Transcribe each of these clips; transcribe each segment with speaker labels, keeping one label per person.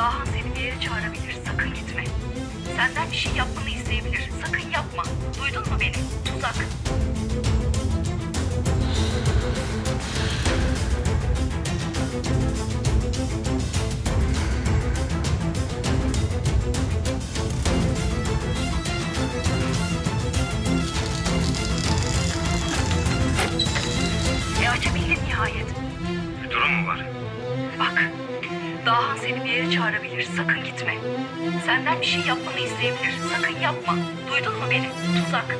Speaker 1: Dahan seni bir yere çağırabilir. Sakın gitme. Senden bir şey yapmanı isteyebilir. Sakın yapma. Duydun mu beni? Tuzak. E açabildin nihayet.
Speaker 2: Bir durum mu var?
Speaker 1: Dahan seni bir yere çağırabilir. Sakın gitme. Senden bir şey yapmanı isteyebilir. Sakın yapma. Duydun mu beni? Tuzak.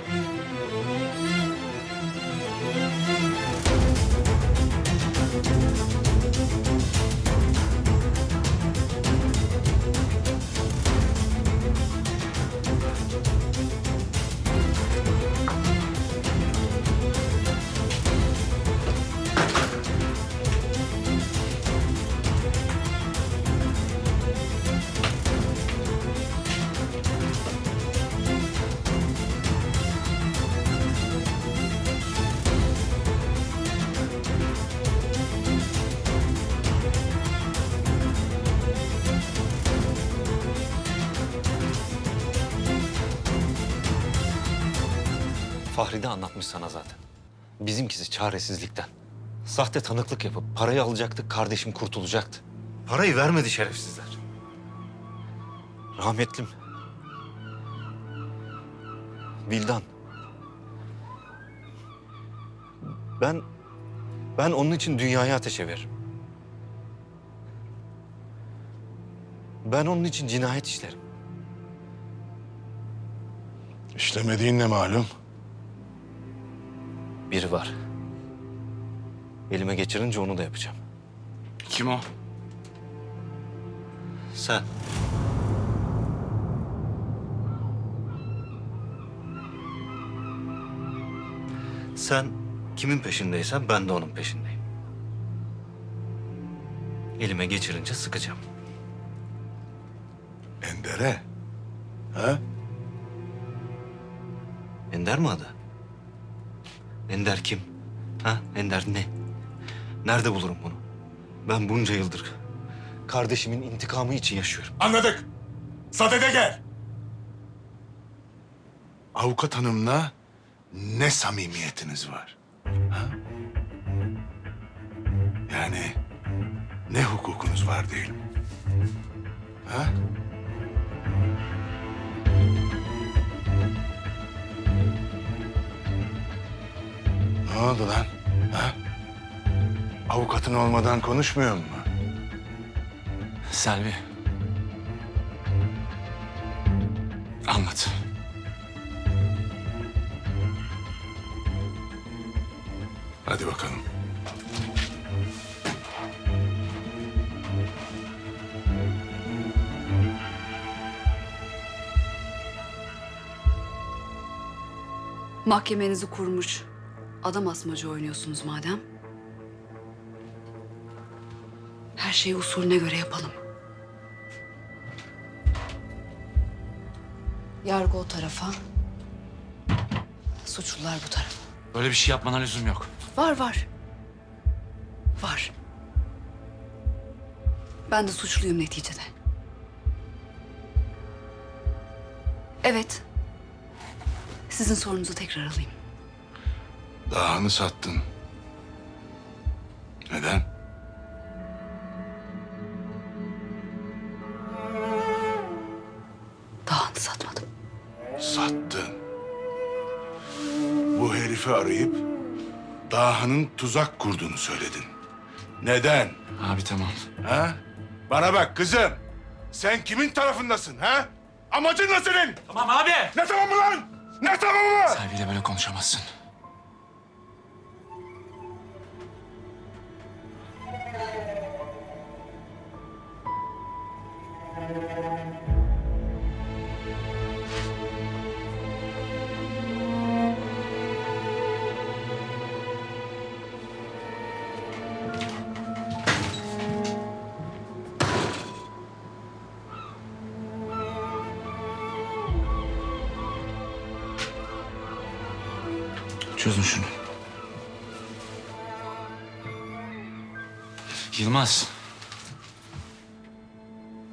Speaker 3: Fahri de anlatmış sana zaten. Bizimkisi çaresizlikten. Sahte tanıklık yapıp parayı alacaktık, kardeşim kurtulacaktı. Parayı vermedi şerefsizler. Rahmetlim. Bildan. Ben, ben onun için dünyayı ateşe veririm. Ben onun için cinayet işlerim.
Speaker 4: İşlemediğin ne malum?
Speaker 3: Biri var. Elime geçirince onu da yapacağım.
Speaker 4: Kim o?
Speaker 3: Sen. Sen kimin peşindeysen ben de onun peşindeyim. Elime geçirince sıkacağım.
Speaker 4: Ender'e. Ha?
Speaker 3: Ender mi adı? Ender kim? Ha? Ender ne? Nerede bulurum bunu? Ben bunca yıldır kardeşimin intikamı için yaşıyorum.
Speaker 4: Anladık. Sadede gel. Avukat hanımla ne samimiyetiniz var? Ha? Yani ne hukukunuz var diyelim? Ha? Ne oldu lan? Ha? Avukatın olmadan konuşmuyor mu?
Speaker 5: Selvi. Anlat.
Speaker 4: Hadi bakalım.
Speaker 6: Mahkemenizi kurmuş. Adam asmacı oynuyorsunuz madem. Her şeyi usulüne göre yapalım. Yargı o tarafa. Suçlular bu tarafa.
Speaker 5: Böyle bir şey yapmana lüzum yok.
Speaker 6: Var var. Var. Ben de suçluyum neticede. Evet. Sizin sorunuzu tekrar alayım.
Speaker 4: Dağını sattın. Neden?
Speaker 6: Dağını satmadım.
Speaker 4: Sattın. Bu herifi arayıp Daha'nın tuzak kurduğunu söyledin. Neden?
Speaker 5: Abi tamam.
Speaker 4: Ha? Bana bak kızım. Sen kimin tarafındasın ha? Amacın ne senin?
Speaker 5: Tamam abi.
Speaker 4: Ne tamamı lan? Ne tamamı?
Speaker 5: Selvi ile böyle konuşamazsın. Çözün şunu. Yılmaz.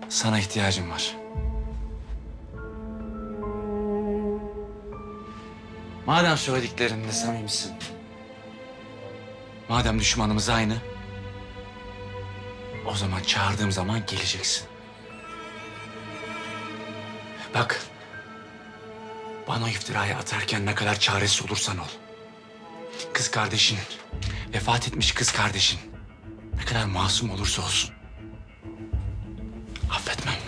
Speaker 5: Sana ihtiyacım var. Madem söylediklerinde samimisin. Madem düşmanımız aynı. O zaman çağırdığım zaman geleceksin. Bak. Bana o iftirayı atarken ne kadar çaresiz olursan ol. Kız kardeşin, vefat etmiş kız kardeşin ne kadar masum olursa olsun. Affetmem.